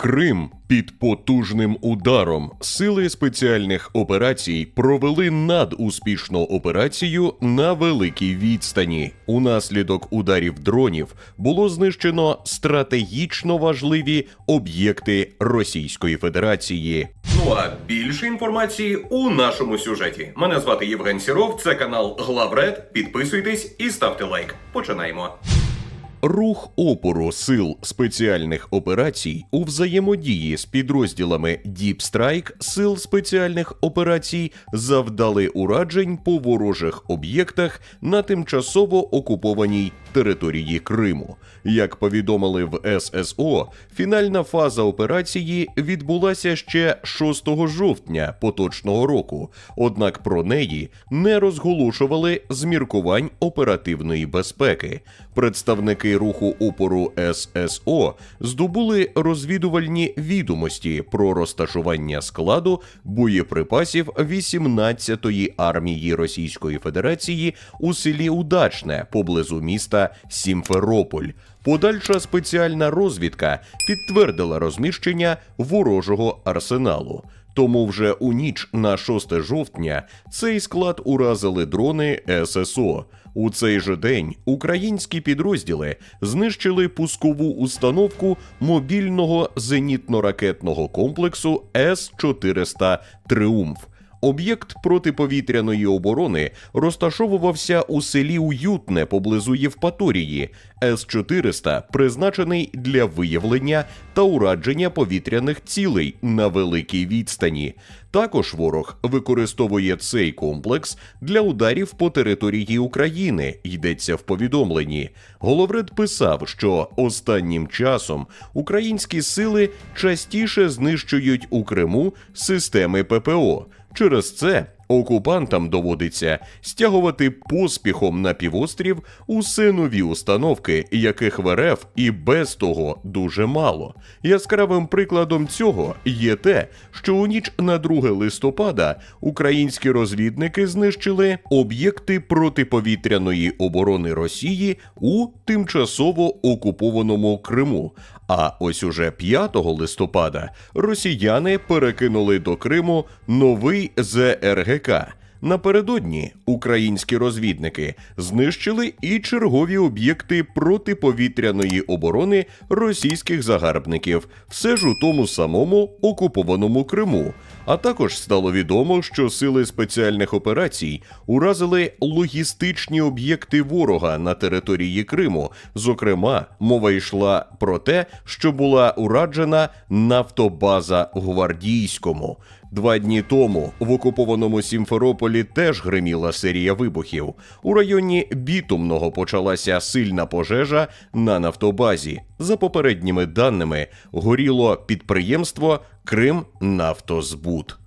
Крим під потужним ударом сили спеціальних операцій провели надуспішну операцію на великій відстані. Унаслідок ударів дронів було знищено стратегічно важливі об'єкти Російської Федерації. Ну а більше інформації у нашому сюжеті. Мене звати Євген Сіров. Це канал Главред. Підписуйтесь і ставте лайк. Починаємо. Рух опору сил спеціальних операцій у взаємодії з підрозділами Діп Страйк сил спеціальних операцій завдали уражень по ворожих об'єктах на тимчасово окупованій території Криму. Як повідомили в ССО, фінальна фаза операції відбулася ще 6 жовтня поточного року, однак про неї не розголошували з міркувань оперативної безпеки. Представники руху опору ССО здобули розвідувальні відомості про розташування складу боєприпасів 18-ї армії Російської Федерації у селі Удачне поблизу міста Сімферополь. Подальша спеціальна розвідка підтвердила розміщення ворожого арсеналу. Тому вже у ніч на 6 жовтня цей склад уразили дрони ССО. У цей же день українські підрозділи знищили пускову установку мобільного зенітно-ракетного комплексу С-400 Тріумф. Об'єкт протиповітряної оборони розташовувався у селі Уютне поблизу Євпаторії. С-400 призначений для виявлення та урадження повітряних цілей на великій відстані. Також ворог використовує цей комплекс для ударів по території України. Йдеться в повідомленні. Головред писав, що останнім часом українські сили частіше знищують у Криму системи ППО. Через це окупантам доводиться стягувати поспіхом на півострів усе нові установки, яких в РФ і без того дуже мало. Яскравим прикладом цього є те, що у ніч на 2 листопада українські розвідники знищили об'єкти протиповітряної оборони Росії у тимчасово окупованому Криму. А ось уже 5 листопада росіяни перекинули до Криму новий ЗРГК. Напередодні українські розвідники знищили і чергові об'єкти протиповітряної оборони російських загарбників, все ж у тому самому окупованому Криму. А також стало відомо, що сили спеціальних операцій уразили логістичні об'єкти ворога на території Криму. Зокрема, мова йшла про те, що була ураджена нафтобаза Гвардійському. Два дні тому в окупованому Сімферополі теж гриміла серія вибухів. У районі Бітумного почалася сильна пожежа на нафтобазі. За попередніми даними, горіло підприємство Крим Нафтозбут.